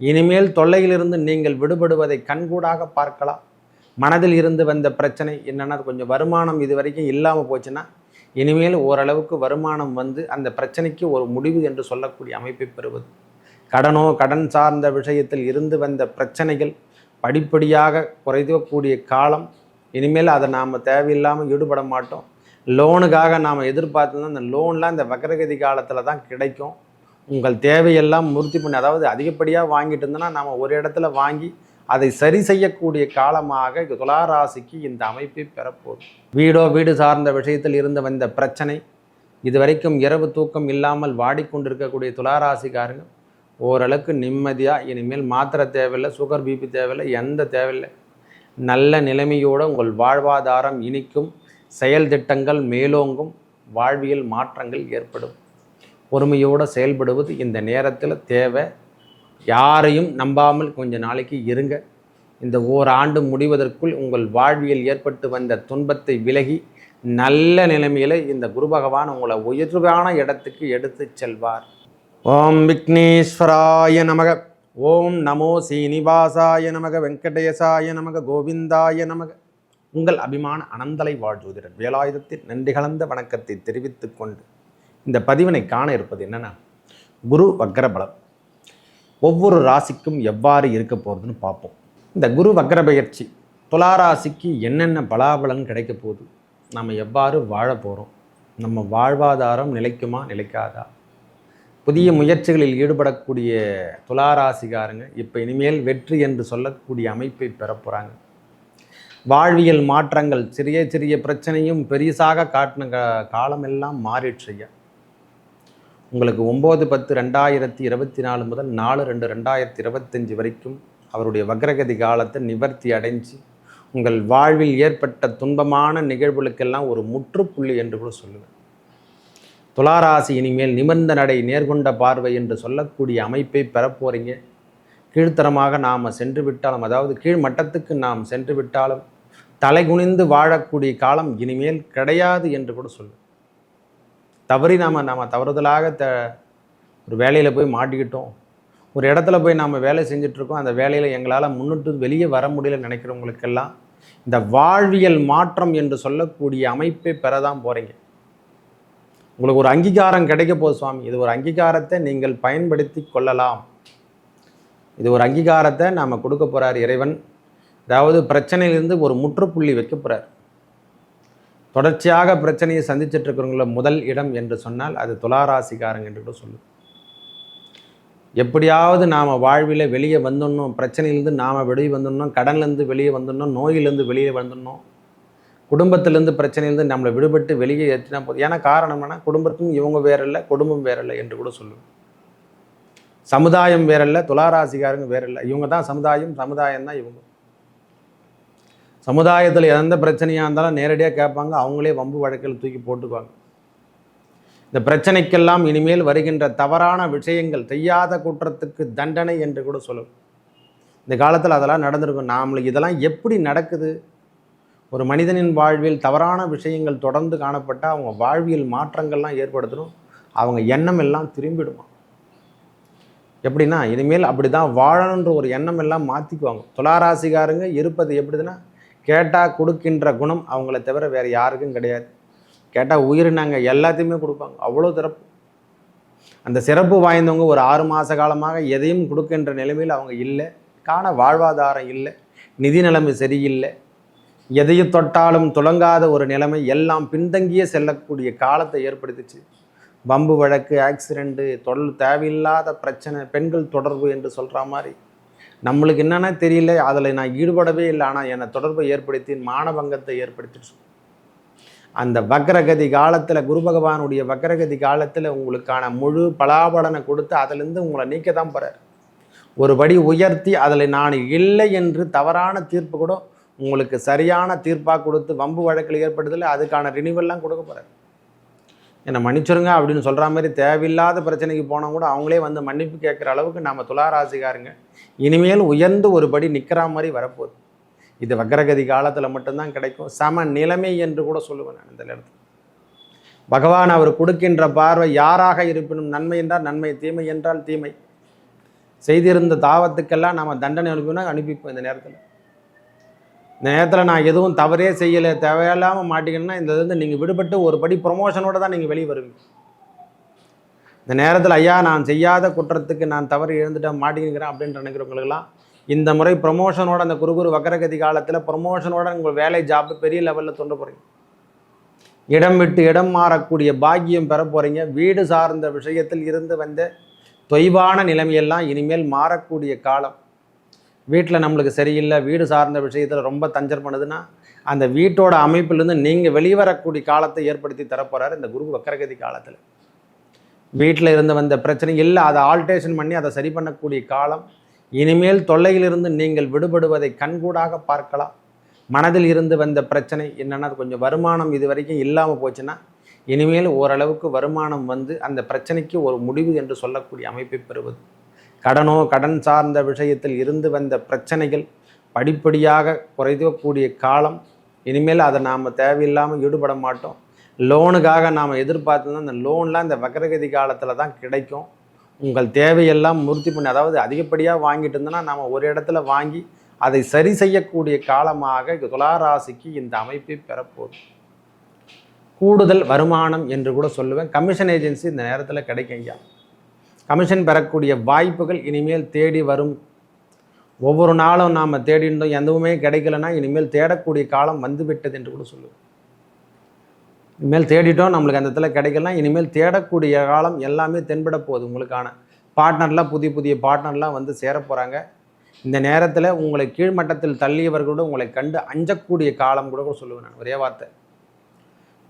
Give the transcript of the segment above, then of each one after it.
இனிமேல் தொல்லையிலிருந்து நீங்கள் விடுபடுவதை கண்கூடாக பார்க்கலாம். மனதில் இருந்து வந்த பிரச்சனை என்னென்னா கொஞ்சம் வருமானம் இது வரைக்கும் இல்லாமல் போச்சுன்னா இனிமேல் ஓரளவுக்கு வருமானம் வந்து அந்த பிரச்சனைக்கு ஒரு முடிவு என்று சொல்லக்கூடிய அமைப்பை பெறுவது. கடனோ கடன் சார்ந்த விஷயத்தில் இருந்து வந்த பிரச்சனைகள் படிப்படியாக குறைக்கக்கூடிய காலம். இனிமேல் அதை நாம் தேவையில்லாமல் ஈடுபட மாட்டோம். லோனுக்காக நாம் எதிர்பார்த்துருந்தோம் அந்த லோன்லாம் இந்த வக்ரகதி காலத்தில் தான் கிடைக்கும். உங்கள் தேவையெல்லாம் மூர்த்தி பண்ணி அதாவது அதிகப்படியாக வாங்கிட்டு இருந்தோன்னா நாம் ஒரு இடத்துல வாங்கி அதை சரி செய்யக்கூடிய காலமாக துளாராசிக்கு இந்த அமைப்பை பெறப்போகுது. வீடோ வீடு சார்ந்த விஷயத்தில் இருந்து வந்த பிரச்சனை இதுவரைக்கும் இரவு தூக்கம் இல்லாமல் வாடிக்கொண்டிருக்கக்கூடிய துளாராசிக்காரங்க ஓரளவுக்கு நிம்மதியாக இனிமேல் மாத்திரை தேவையில்லை சுகர் பிபி தேவையில்லை எந்த தேவையில்லை. நல்ல நிலைமையோடு உங்கள் வாழ்வாதாரம் இனிக்கும் செயல் திட்டங்கள் மேலோங்கும் வாழ்வியல் மாற்றங்கள் ஏற்படும். பொறுமையோடு செயல்படுவது இந்த நேரத்தில் தேவை. யாரையும் நம்பாமல் கொஞ்ச நாளைக்கு இருங்க. இந்த ஓராண்டு முடிவதற்குள் உங்கள் வாழ்வியல் ஏற்பட்டு வந்த துன்பத்தை விலகி நல்ல நிலைமையில் இந்த குரு பகவான் உங்களை உயர்வான இடத்துக்கு எடுத்து செல்வார். ஓம் விக்னேஸ்வராய நமக. ஓம் நமோ சீனிவாசாய நமக. வெங்கடேசாய நமக. கோவிந்தாய நமக. உங்கள் அபிமான அனந்தலை வாழ்ஜோதிடர் வேலாயுதத்தில் நன்றி கலந்த வணக்கத்தை தெரிவித்துக்கொண்டு இந்த பதிவினை காண இருப்பது என்னென்னா குரு வக்ரபலம். ஒவ்வொரு ராசிக்கும் எவ்வாறு இருக்க போகிறதுன்னு பார்ப்போம். இந்த குரு வக்ர பயிற்சி துளாராசிக்கு என்னென்ன பலாபலன் கிடைக்க போகுது நம்ம எவ்வாறு வாழ போகிறோம் நம்ம வாழ்வாதாரம் நிலைக்குமா நிலைக்காதா? புதிய முயற்சிகளில் ஈடுபடக்கூடிய துளாராசிகாரங்க இப்போ இனிமேல் வெற்றி என்று சொல்லக்கூடிய அமைப்பை பெறப்போகிறாங்க வாழ்வியல் மாற்றங்கள் சிறிய சிறிய பிரச்சனையும் பெரிசாக காட்டின காலமெல்லாம் மாறிடுச்சு ஐயா. உங்களுக்கு ஒம்பது பத்து ரெண்டாயிரத்தி இருபத்தி நாலு முதல் நாலு ரெண்டு ரெண்டாயிரத்தி இருபத்தஞ்சி வரைக்கும் அவருடைய வக்ரகதி காலத்தை நிவர்த்தி அடைஞ்சு உங்கள் வாழ்வில் ஏற்பட்ட துன்பமான நிகழ்வுகளுக்கெல்லாம் ஒரு முற்றுப்புள்ளி என்று கூட சொல்லுவேன். துளாராசி இனிமேல் நிமிர்ந்த நடை நேர்கொண்ட பார்வை என்று சொல்லக்கூடிய அமைப்பை பெறப்போறீங்க கீழ்த்தரமாக நாம் சென்று விட்டாலும் அதாவது கீழ் மட்டத்துக்கு நாம் சென்று விட்டாலும் தலைகுனிந்து வாழக்கூடிய காலம் இனிமேல் கிடையாது என்று கூட சொல்லுவேன். தவறி நாம் நாம் தவறுதலாக த ஒரு வேலையில் போய் மாட்டிக்கிட்டோம். ஒரு இடத்துல போய் நாம் வேலை செஞ்சிட்ருக்கோம். அந்த வேலையில் எங்களால் முன்னிட்டு வெளியே வர முடியல நினைக்கிறவங்களுக்கெல்லாம் இந்த வாழ்வியல் மாற்றம் என்று சொல்லக்கூடிய அமைப்பை பெறதான் போகிறீங்க உங்களுக்கு ஒரு அங்கீகாரம் கிடைக்க போகுது சுவாமி. இது ஒரு அங்கீகாரத்தை நீங்கள் பயன்படுத்தி கொள்ளலாம். இது ஒரு அங்கீகாரத்தை நாம் கொடுக்க போகிறார் இறைவன். அதாவது பிரச்சனையிலிருந்து ஒரு முற்றுப்புள்ளி வைக்க போகிறார் தொடர்ச்சியாக பிரச்சனையை சந்திச்சுட்டு இருக்கிறவங்கள முதல் இடம் என்று சொன்னால் அது துளாராசிக்காரங்க என்று கூட சொல்லும். எப்படியாவது நாம் வாழ்வில் வெளியே வந்துடணும் பிரச்சனையிலேருந்து நாம் வெளியே வந்துடணும் கடன்லேருந்து வெளியே வந்துடணும் நோயிலேருந்து வெளியே வந்துடணும் குடும்பத்திலேருந்து பிரச்சனையிலேருந்து நம்மளை விடுபட்டு வெளியே ஏற்றினா போதும். ஏன்னா காரணம் குடும்பத்தும் இவங்க வேறில்லை குடும்பம் வேறில்லை என்று கூட சொல்லுவோம் சமுதாயம் வேற வேறில்லை துளாராசிக்காரங்க வேறில்லை. இவங்க தான் சமுதாயம் சமுதாயம் தான் இவங்க. சமுதாயத்தில் எந்த பிரச்சனையாக இருந்தாலும் நேரடியாக கேட்பாங்க. அவங்களே வம்பு வழக்கில் தூக்கி போட்டுக்குவாங்க. இந்த பிரச்சனைக்கெல்லாம் இனிமேல் வருகின்ற தவறான விஷயங்கள் செய்யாத குற்றத்துக்கு தண்டனை என்று கூட சொல்லும் இந்த காலத்தில் அதெல்லாம் நடந்திருக்கும். நாமளுக்கு இதெல்லாம் எப்படி நடக்குது? ஒரு மனிதனின் வாழ்வில் தவறான விஷயங்கள் தொடர்ந்து காணப்பட்டால் அவங்க வாழ்வியல் மாற்றங்கள்லாம் ஏற்படுத்தணும். அவங்க எண்ணம் எல்லாம் திரும்பிடுமா? எப்படின்னா இனிமேல் அப்படி தான் வாழணுன்ற ஒரு எண்ணம் எல்லாம் மாற்றிக்குவாங்க துளாராசிக்காரங்க இருப்பது எப்படிதுன்னா கேட்டால் கொடுக்கின்ற குணம் அவங்கள தவிர வேறு யாருக்கும் கிடையாது. கேட்டால் உயிரினங்க எல்லாத்தையுமே கொடுப்பாங்க. அவ்வளோ சிறப்பு. அந்த சிறப்பு வாய்ந்தவங்க ஒரு ஆறு மாத காலமாக எதையும் கொடுக்கின்ற நிலைமையில் அவங்க இல்லை. காண வாழ்வாதாரம் இல்லை. நிதி நிலைமை சரியில்லை. எதையும் தொட்டாலும் துளங்காத ஒரு நிலைமை எல்லாம் பின்தங்கியே செல்லக்கூடிய காலத்தை ஏற்படுத்திச்சு. பம்பு வழக்கு ஆக்சிடெண்ட்டு தொடர் தேவையில்லாத பிரச்சனை பெண்கள் தொடர்பு என்று சொல்கிற மாதிரி நம்மளுக்கு என்னென்னா தெரியல அதில் நான் ஈடுபடவே இல்லை ஆனால் என்னை தொடர்பை ஏற்படுத்தி மானபங்கத்தை ஏற்படுத்திட்டு அந்த வக்ரகதி காலத்தில் குரு பகவானுடைய வக்ரகதி காலத்தில் உங்களுக்கான முழு பலாபலனை கொடுத்து அதிலிருந்து உங்களை நீக்க தான் போகிறார் ஒரு படி உயர்த்தி அதில் நான் இல்லை என்று தவறான தீர்ப்பு கூட உங்களுக்கு சரியான தீர்ப்பாக கொடுத்து வம்பு வழக்கில் ஏற்படுதில்லை அதுக்கான ரினிவல்லாம் கொடுக்க போகிறார் என்னை மன்னிச்சுருங்க அப்படின்னு சொல்கிற மாதிரி தேவையில்லாத பிரச்சனைக்கு போனால் கூட அவங்களே வந்து மன்னிப்பு கேட்குற அளவுக்கு நம்ம துளாராசிக்காருங்க. இனிமேல் உயர்ந்து ஒரு படி நிற்கிற மாதிரி வரப்போகுது. இது வக்ரகதி காலத்தில் மட்டும்தான் கிடைக்கும். சம நிலைமை என்று கூட சொல்லுவேன் நான் இந்த இடத்துல பகவான் அவர் கொடுக்கின்ற பார்வை யாராக இருப்பினும் நன்மை என்றால் நன்மை தீமை என்றால் தீமை. செய்திருந்த தாவத்துக்கெல்லாம் நாம் தண்டனை அனுப்பினா அனுப்பிப்போம் இந்த நேரத்தில். இந்த நேரத்தில் நான் எதுவும் தவறே செய்யலை தேவையில்லாமல் மாட்டிக்கணும்னா இந்த இருந்து நீங்கள் விடுபட்டு ஒரு படி ப்ரொமோஷனோட தான் நீங்கள் வெளியே வருவீங்க. இந்த நேரத்தில் ஐயா நான் செய்யாத குற்றத்துக்கு நான் தவறு இழந்துட்டேன் மாட்டிக்கிறேன் அப்படின்னு நினைக்கிறவங்களுக்கெல்லாம் இந்த முறை ப்ரொமோஷனோட அந்த குருகுரு வக்கரகதி காலத்தில் ப்ரொமோஷனோட உங்கள் வேலை ஜாப்பு பெரிய லெவலில் தொண்டு போகிறீங்க இடம் விட்டு இடம் மாறக்கூடிய பாக்கியம் பெற போகிறீங்க வீடு சார்ந்த விஷயத்தில் இருந்து வந்த தொய்வான நிலைமையெல்லாம் இனிமேல் மாறக்கூடிய காலம். வீட்டில் நம்மளுக்கு சரியில்லை வீடு சார்ந்த விஷயத்தில் ரொம்ப தஞ்சர் பண்ணுதுன்னா அந்த வீட்டோட அமைப்பிலிருந்து நீங்கள் வெளிவரக்கூடிய காலத்தை ஏற்படுத்தி தரப்போகிறார் இந்த குரு வக்கரகதி காலத்தில். வீட்டில் இருந்து வந்த பிரச்சனை இல்லை அதை ஆல்டேஷன் பண்ணி அதை சரி பண்ணக்கூடிய காலம். இனிமேல் தொல்லையிலிருந்து நீங்கள் விடுபடுவதை கண்கூடாக பார்க்கலாம். மனதில் இருந்து வந்த பிரச்சனை என்னென்னா கொஞ்சம் வருமானம் இது வரைக்கும் இல்லாமல் போச்சுன்னா இனிமேல் ஓரளவுக்கு வருமானம் வந்து அந்த பிரச்சனைக்கு ஒரு முடிவு என்று சொல்லக்கூடிய அமைப்பை பெறுவது. கடனோ கடன் சார்ந்த விஷயத்தில் இருந்து வந்த பிரச்சனைகள் படிப்படியாக குறைக்கக்கூடிய காலம். இனிமேல் அதை நாம் தேவையில்லாமல் ஈடுபட மாட்டோம். லோனுக்காக நாம் எதிர்பார்த்தோம்னா அந்த லோன்லாம் இந்த வக்ரகதி காலத்தில் தான் கிடைக்கும். உங்கள் தேவையெல்லாம் மூர்த்தி பண்ணி அதாவது அதிகப்படியாக வாங்கிட்டு இருந்தோன்னா நாம் ஒரு இடத்துல வாங்கி அதை சரி செய்யக்கூடிய காலமாக துளாராசிக்கு இந்த அமைப்பை பெறப்போகுது. கூடுதல் வருமானம் என்று கூட சொல்லுவேன். கமிஷன் ஏஜென்சி இந்த நேரத்தில் கிடைக்கும் ஐயா. கமிஷன் பெறக்கூடிய வாய்ப்புகள் இனிமேல் தேடி வரும். ஒவ்வொரு நாளும் நாம் தேடின்றோம் எதுவுமே கிடைக்கலன்னா இனிமேல் தேடக்கூடிய காலம் வந்துவிட்டது என்று கூட சொல்லுவேன். இனிமேல் தேடிட்டோம் நம்மளுக்கு அந்த இடத்துல கிடைக்கலாம் இனிமேல் தேடக்கூடிய காலம் எல்லாமே தென்பட போகுது உங்களுக்கான. பார்ட்னர்லாம் புதிய புதிய பார்ட்னர்லாம் வந்து சேர போகிறாங்க இந்த நேரத்தில் உங்களை கீழ்மட்டத்தில் தள்ளியவர்களோடு உங்களை கண்டு அஞ்சக்கூடிய காலம் கூட கூட சொல்லுவேன் நான் ஒரே வார்த்தை.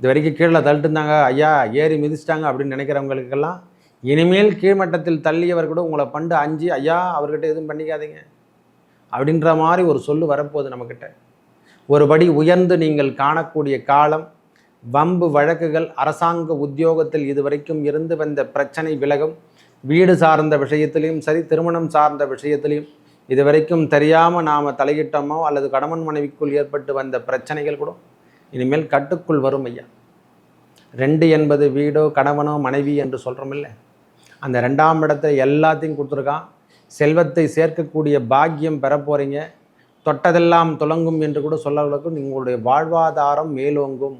இது வரைக்கும் கீழே தள்ளிட்டுருந்தாங்க ஐயா ஏறி மிதிச்சிட்டாங்க அப்படின்னு நினைக்கிறவங்களுக்கெல்லாம் இனிமேல் கீழ்மட்டத்தில் தள்ளியவர் கூட உங்களை பண்டு அஞ்சு ஐயா அவர்கிட்ட எதுவும் பண்ணிக்காதீங்க. அப்படின்ற மாதிரி ஒரு சொல்லு வரப்போகுது நம்மக்கிட்ட ஒருபடி உயர்ந்து நீங்கள் காணக்கூடிய காலம் வம்பு வழக்குகள் அரசாங்க உத்தியோகத்தில் இதுவரைக்கும் இருந்து வந்த பிரச்சனை விலகும். வீடு சார்ந்த விஷயத்திலையும் சரி திருமணம் சார்ந்த விஷயத்திலையும் இதுவரைக்கும் தெரியாமல் நாம் தலையிட்டோமோ அல்லது கணவன் மனைவிக்குள் ஏற்பட்டு வந்த பிரச்சனைகள் கூட இனிமேல் கட்டுக்குள் வரும் ஐயா. ரெண்டு என்பது வீடோ கணவனோ மனைவி என்று சொல்கிறோமில்ல அந்த ரெண்டாம் இடத்தை எல்லாத்தையும் கொடுத்துருக்கான். செல்வத்தை சேர்க்கக்கூடிய பாக்கியம் பெற போகிறீங்க தொட்டதெல்லாம் துலங்கும் என்று கூட சொல்லவர்களுக்கும் உங்களுடைய வாழ்வாதாரம் மேலோங்கும்.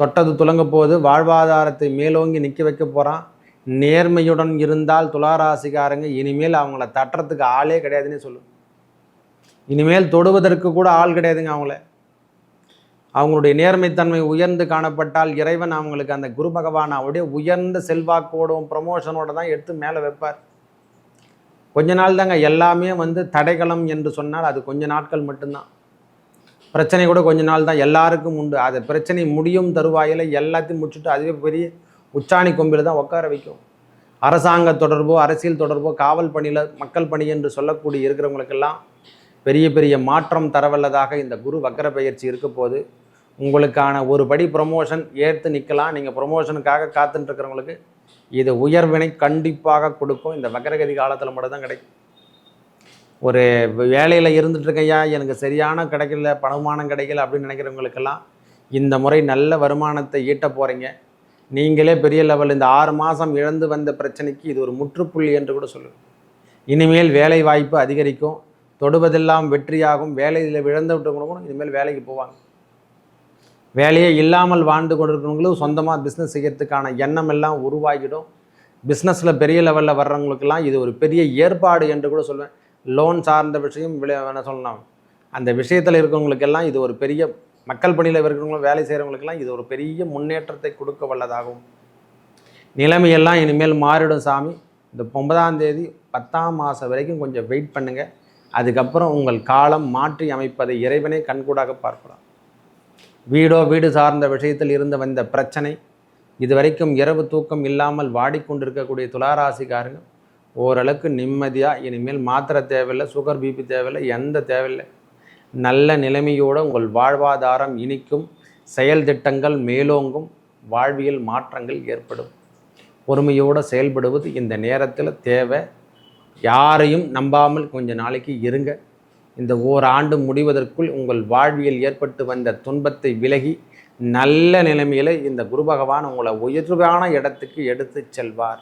தொட்டது துலங்க போது வாழ்வாதாரத்தை மேலோங்கி நிற்க வைக்க போகிறான் நேர்மையுடன் இருந்தால் துளாராசிக்காரங்க இனிமேல் அவங்கள தட்டுறதுக்கு ஆளே கிடையாதுன்னு சொல்லும். இனிமேல் தொடுவதற்கு கூட ஆள் கிடையாதுங்க அவங்கள. அவங்களுடைய நேர்மைத்தன்மை உயர்ந்து காணப்பட்டால் இறைவன் அவங்களுக்கு அந்த குரு பகவான் அவருடைய உயர்ந்த செல்வாக்கோடும் ப்ரமோஷனோட தான் எடுத்து மேலே வைப்பார். கொஞ்ச நாள் தாங்க எல்லாமே வந்து தடைகளம் என்று சொன்னால் அது கொஞ்ச நாட்கள் மட்டும்தான். பிரச்சனை கூட கொஞ்ச நாள் தான் எல்லாருக்கும் உண்டு. அது பிரச்சனை முடியும் தருவாயில் எல்லாத்தையும் முடிச்சுட்டு அதுவே பெரிய உச்சாணி கொம்பில் தான் உட்கார வைக்கும். அரசாங்க தொடர்போ அரசியல் தொடர்போ காவல் பணியில் மக்கள் பணி என்று சொல்லக்கூடிய இருக்கிறவங்களுக்கெல்லாம் பெரிய பெரிய மாற்றம் தரவல்லதாக இந்த குரு வக்கர பயிற்சி இருக்க போது உங்களுக்கான ஒரு படி ப்ரொமோஷன் ஏற்று நிற்கலாம் நீங்கள் ப்ரொமோஷனுக்காக காத்துட்டு இருக்கிறவங்களுக்கு இது உயர்வினை கண்டிப்பாக கொடுக்கும். இந்த வக்கரகதி காலத்தில் மட்டும்தான் கிடைக்கும். ஒரு வேலையில் இருந்துட்டுருக்கையா? எனக்கு சரியான கிடைக்கல பணமானம் கிடைக்கல அப்படின்னு நினைக்கிறவங்களுக்கெல்லாம் இந்த முறை நல்ல வருமானத்தை ஈட்ட போகிறீங்க நீங்களே பெரிய லெவல் இந்த ஆறு மாதம் இழந்து வந்த பிரச்சனைக்கு இது ஒரு முற்றுப்புள்ளி என்று கூட சொல்லுவேன். இனிமேல் வேலை வாய்ப்பு அதிகரிக்கும். தொடுவதெல்லாம் வெற்றியாகும். வேலையில் விழுந்து விட்டவங்களும் இனிமேல் வேலைக்கு போவாங்க. வேலையே இல்லாமல் வாழ்ந்து கொண்டிருக்கிறவங்களும் சொந்தமாக பிஸ்னஸ் செய்யறதுக்கான எண்ணம் எல்லாம் உருவாகிடும். பிஸ்னஸில் பெரிய லெவலில் வர்றவங்களுக்கெல்லாம் இது ஒரு பெரிய ஏற்பாடு என்று கூட சொல்லுவேன். லோன் சார்ந்த விஷயம் என்ன சொல்லலாம்? அந்த விஷயத்தில் இருக்கிறவங்களுக்கெல்லாம் இது ஒரு பெரிய மக்கள் பணியில் இருக்கிறவங்களும் வேலை செய்கிறவங்களுக்கெல்லாம் இது ஒரு பெரிய முன்னேற்றத்தை கொடுக்க வல்லதாகும். நிலைமையெல்லாம் இனிமேல் மாறிடும் சாமி. இந்த ஒன்பதாம் தேதி பத்தாம் மாதம் வரைக்கும் கொஞ்சம் வெயிட் பண்ணுங்கள் அதுக்கப்புறம் உங்கள் காலம் மாற்றி அமைப்பதை இறைவனே கண்கூடாக பார்க்கலாம் வீடோ வீடு சார்ந்த விஷயத்தில் இருந்து வந்த பிரச்சனை இதுவரைக்கும் இரவு தூக்கம் இல்லாமல் வாடிக்கொண்டிருக்கக்கூடிய துளாராசிக்காரங்க ஓரளவுக்கு நிம்மதியாக இனிமேல் மாத்திரை தேவையில்லை சுகர் பிபி தேவையில்லை எந்த தேவையில்லை. நல்ல நிலைமையோடு உங்கள் வாழ்வாதாரம் இனிக்கும் செயல் திட்டங்கள் மேலோங்கும் வாழ்வியல் மாற்றங்கள் ஏற்படும். பொறுமையோடு செயல்படுவது இந்த நேரத்தில் தேவை. யாரையும் நம்பாமல் கொஞ்ச நாளைக்கு இருங்க. இந்த ஓராண்டு முடிவதற்குள் உங்கள் வாழ்வியல் ஏற்பட்டு வந்த துன்பத்தை விலகி நல்ல நிலைமையில் இந்த குரு பகவான் உங்களை உயர்வான இடத்துக்கு எடுத்து செல்வார்.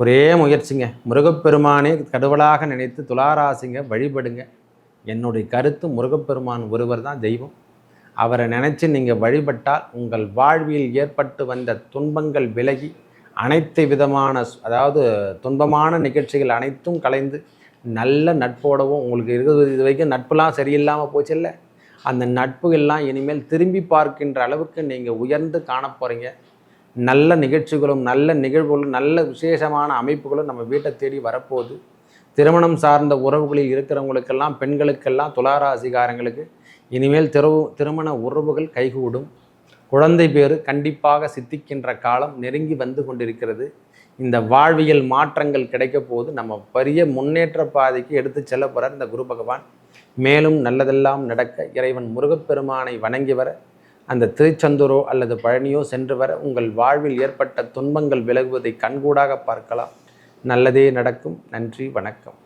ஒரே முயற்சிங்க. முருகப்பெருமானே கடவுளாக நினைத்து துளாராசிங்க வழிபடுங்க. என்னுடைய கருத்து முருகப்பெருமான் ஒருவர் தான் தெய்வம். அவரை நினச்சி நீங்கள் வழிபட்டால் உங்கள் வாழ்வில் ஏற்பட்டு வந்த துன்பங்கள் விலகி அனைத்து விதமான அதாவது துன்பமான நிகழ்ச்சிகள் அனைத்தும் கலைந்து நல்ல நட்போடவும் உங்களுக்கு இருக்கிறது இது வரைக்கும் நட்புலாம் சரியில்லாமல் போச்சு இல்லை அந்த நட்பு எல்லாம் இனிமேல் திரும்பி பார்க்கின்ற அளவுக்கு நீங்கள் உயர்ந்து காண போகிறீங்க நல்ல நிகழ்ச்சிகளும் நல்ல நிகழ்வுகளும் நல்ல விசேஷமான அமைப்புகளும் நம்ம வீட்டை தேடி வரப்போகுது. திருமணம் சார்ந்த உறவுகளில் இருக்கிறவங்களுக்கெல்லாம் பெண்களுக்கெல்லாம் துளாராசிகாரங்களுக்கு இனிமேல் திரு திருமண உறவுகள் கைகூடும். குழந்தை பேறு கண்டிப்பாக சித்திக்கின்ற காலம் நெருங்கி வந்து கொண்டிருக்கிறது. இந்த வாழ்வியல் மாற்றங்கள் கிடைக்க போது நம்ம பெரிய முன்னேற்ற பாதைக்கு எடுத்து செல்ல போகிறார் இந்த குரு பகவான். மேலும் நல்லதெல்லாம் நடக்க இறைவன் முருகப்பெருமானை வணங்கி வர அந்த திருச்செந்தூரோ அல்லது பழனியோ சென்று வர உங்கள் வாழ்வில் ஏற்பட்ட துன்பங்கள் விலகுவதை கண்கூடாக பார்க்கலாம். நல்லதே நடக்கும். நன்றி. வணக்கம்.